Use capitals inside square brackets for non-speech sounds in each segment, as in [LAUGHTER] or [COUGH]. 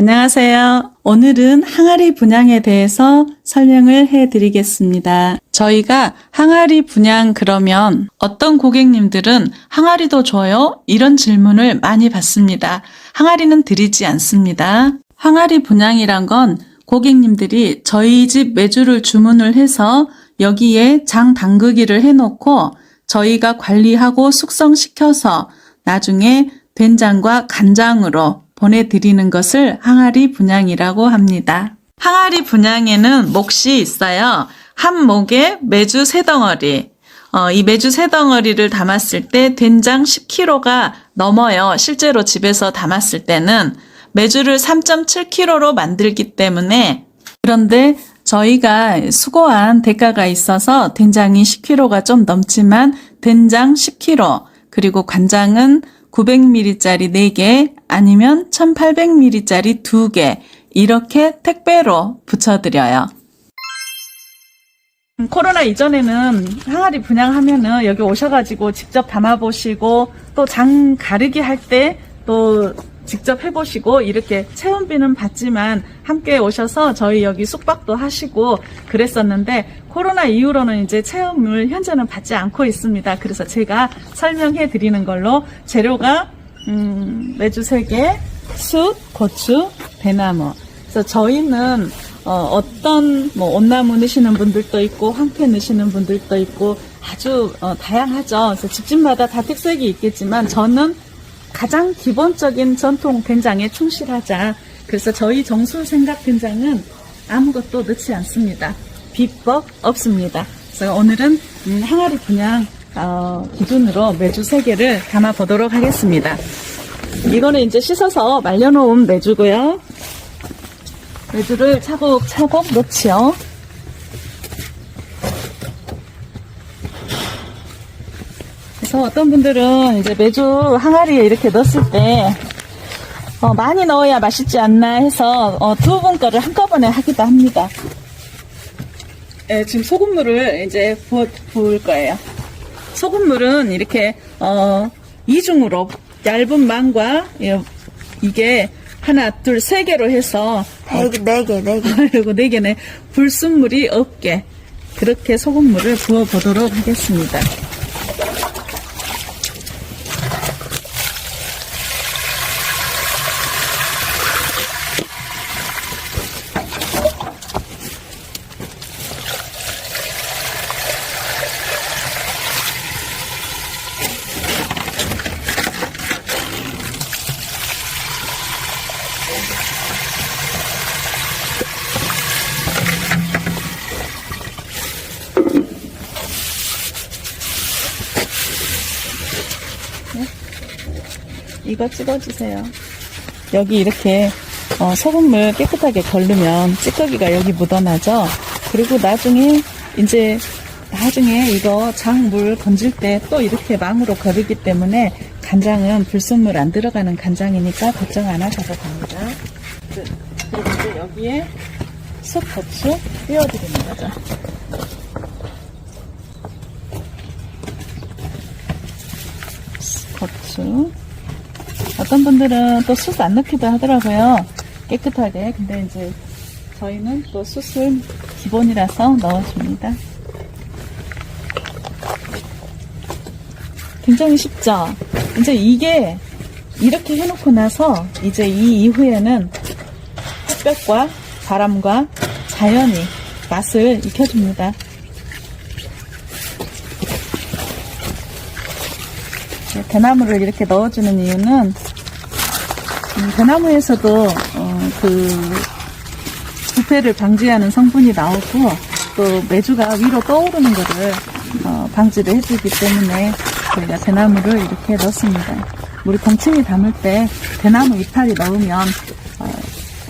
안녕하세요. 오늘은 항아리 분양에 대해서 설명을 해 드리겠습니다. 저희가 항아리 분양 그러면 어떤 고객님들은 항아리도 줘요? 이런 질문을 많이 받습니다. 항아리는 드리지 않습니다. 항아리 분양이란 건 고객님들이 저희 집 매주를 주문을 해서 여기에 장 담그기를 해놓고 저희가 관리하고 숙성시켜서 나중에 된장과 간장으로 보내드리는 것을 항아리 분양이라고 합니다. 항아리 분양에는 몫이 있어요. 한 목에 매주 세 덩어리. 어, 이 매주 세 덩어리를 담았을 때 된장 10kg가 넘어요. 실제로 집에서 담았을 때는 매주를 3.7kg로 만들기 때문에 그런데 저희가 수고한 대가가 있어서 된장이 10kg가 좀 넘지만 된장 10kg 그리고 간장은 900ml짜리 4개 아니면 1800ml짜리 2개 이렇게 택배로 붙여드려요. 음, 코로나 이전에는 항아리 분양하면은 여기 오셔가지고 직접 담아보시고 또 장 가르기 할 때 또 직접 해보시고 이렇게 체험비는 받지만 함께 오셔서 저희 여기 숙박도 하시고 그랬었는데 코로나 이후로는 이제 체험을 현재는 받지 않고 있습니다. 그래서 제가 설명해 드리는 걸로 재료가 음, 매주 3개, 숯, 고추, 대나무. 그래서 저희는 어, 떤 뭐 온나무 넣으시는 분들도 있고 황폐 넣으시는 분들도 있고 아주 어, 다양하죠. 그래서 집집마다 다 특색이 있겠지만 저는 가장 기본적인 전통 된장에 충실하자. 그래서 저희 정술 생각 된장은 아무것도 넣지 않습니다. 비법 없습니다. 그래서 오늘은 음, 항아리 분양 어, 기준으로 매주 3개를 담아 보도록 하겠습니다. 이거는 이제 씻어서 말려놓은 매주고요. 매주를 차곡차곡 넣지요. 그래서 어떤 분들은 이제 매주 항아리에 이렇게 넣었을 때 어, 많이 넣어야 맛있지 않나 해서 어, 두분 거를 한꺼번에 하기도 합니다. 예, 지금 소금물을 이제 부어, 부을 거예요. 소금물은 이렇게 어, 이중으로 얇은 망과 예, 이게 하나, 둘, 세 개로 해서 네, 개, 네 개, 네 [LAUGHS] 개. 그리고 네 개네 불순물이 없게 그렇게 소금물을 부어 보도록 하겠습니다. 이거 찍어주세요. 여기 이렇게 어, 소금물 깨끗하게 걸르면 찌꺼기가 여기 묻어나죠. 그리고 나중에 이제 나중에 이거 장물 건질 때 또 이렇게 망으로 거르기 때문에 간장은 불순물 안 들어가는 간장이니까 걱정 안 하셔도 됩니다. 그- 그리고 이제 여기에 숯 고추 띄워드리는 거죠. 고추. 어떤 분들은 또 숯 안 넣기도 하더라고요. 깨끗하게. 근데 이제 저희는 또 숯을 기본이라서 넣어줍니다. 굉장히 쉽죠? 이제 이게 이렇게 해놓고 나서 이제 이 이후에는 햇볕과 바람과 자연이 맛을 익혀줍니다. 대나무를 이렇게 넣어주는 이유는 음, 대나무에서도 어, 그 부패를 방지하는 성분이 나오고 또 메주가 위로 떠오르는 것을 어, 방지를 해주기 때문에 저희가 대나무를 이렇게 넣습니다. 우리 동치미 담을 때 대나무 이파리 넣으면 어,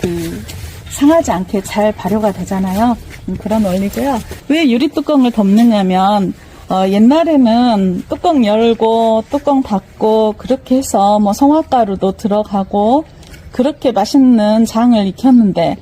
그 상하지 않게 잘 발효가 되잖아요. 음, 그런 원리고요. 왜 유리 뚜껑을 덮느냐면 어, 옛날에는 뚜껑 열고 뚜껑 닫고 그렇게 해서 뭐 성화가루도 들어가고 그렇게 맛있는 장을 익혔는데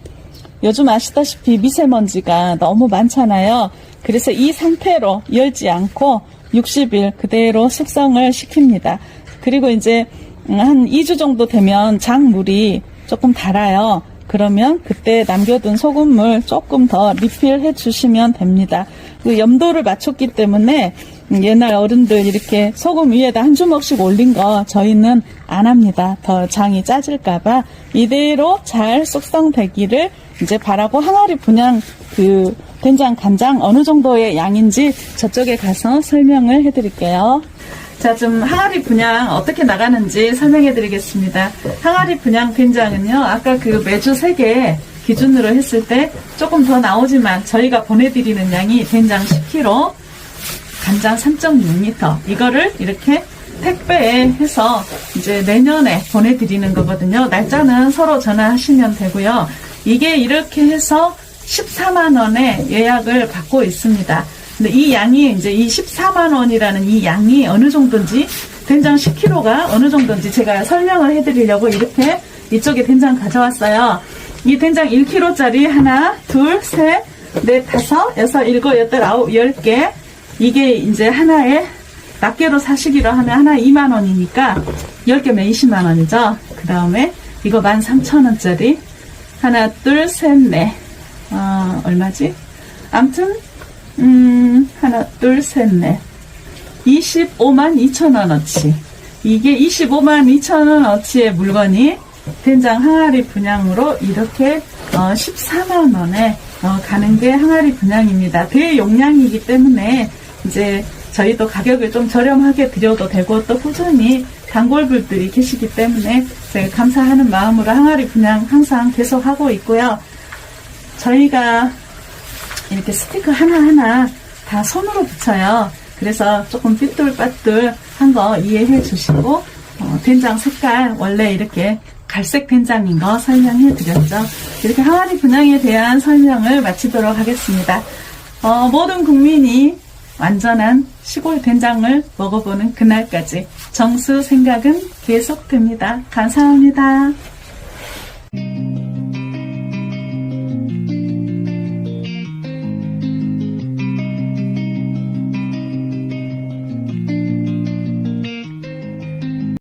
요즘 아시다시피 미세먼지가 너무 많잖아요. 그래서 이 상태로 열지 않고 60일 그대로 숙성을 시킵니다. 그리고 이제 음, 한 2주 정도 되면 장물이 조금 달아요. 그러면 그때 남겨둔 소금물 조금 더 리필해 주시면 됩니다. 그 염도를 맞췄기 때문에 옛날 어른들 이렇게 소금 위에다 한 주먹씩 올린 거 저희는 안 합니다. 더 장이 짜질까봐 이대로 잘 숙성되기를 이제 바라고 항아리 분양 그 된장 간장 어느 정도의 양인지 저쪽에 가서 설명을 해드릴게요. 자, 좀 항아리 분양 어떻게 나가는지 설명해 드리겠습니다. 항아리 분양 된장은요, 아까 그 매주 3개 기준으로 했을 때 조금 더 나오지만 저희가 보내드리는 양이 된장 10kg, 간장 3.6리터, 이거를 이렇게 택배에 해서 이제 내년에 보내드리는 거거든요. 날짜는 서로 전화하시면 되고요. 이게 이렇게 해서 14만원에 예약을 받고 있습니다. 근데 이 양이 이제 이 14만 원이라는 이 양이 어느 정도인지 된장 10kg가 어느 정도인지 제가 설명을 해드리려고 이렇게 이쪽에 된장 가져왔어요. 이 된장 1kg짜리 하나, 둘, 셋, 넷, 다섯, 여섯, 일곱, 여덟, 아홉, 열 개. 이게 이제 하나에 낱개로 사시기로 하면 하나 2만 원이니까 10개면 20만 원이죠. 그 다음에 이거 13,000원짜리 하나, 둘, 셋, 넷. 어, 얼마지? 암튼 음, 하나, 둘, 셋, 넷. 25만 2천 원어치. 이게 25만 2천 원어치의 물건이 된장 항아리 분양으로 이렇게 어, 14만 원에 어, 가는 게 항아리 분양입니다. 대용량이기 때문에 이제 저희도 가격을 좀 저렴하게 드려도 되고 또 꾸준히 단골분들이 계시기 때문에 제가 감사하는 마음으로 항아리 분양 항상 계속 하고 있고요. 저희가 이렇게 스티커 하나하나 다 손으로 붙여요. 그래서 조금 삐뚤빠뚤한 거 이해해 주시고, 어, 된장 색깔, 원래 이렇게 갈색 된장인 거 설명해 드렸죠. 이렇게 항아리 분양에 대한 설명을 마치도록 하겠습니다. 어, 모든 국민이 완전한 시골 된장을 먹어보는 그날까지 정수 생각은 계속됩니다. 감사합니다.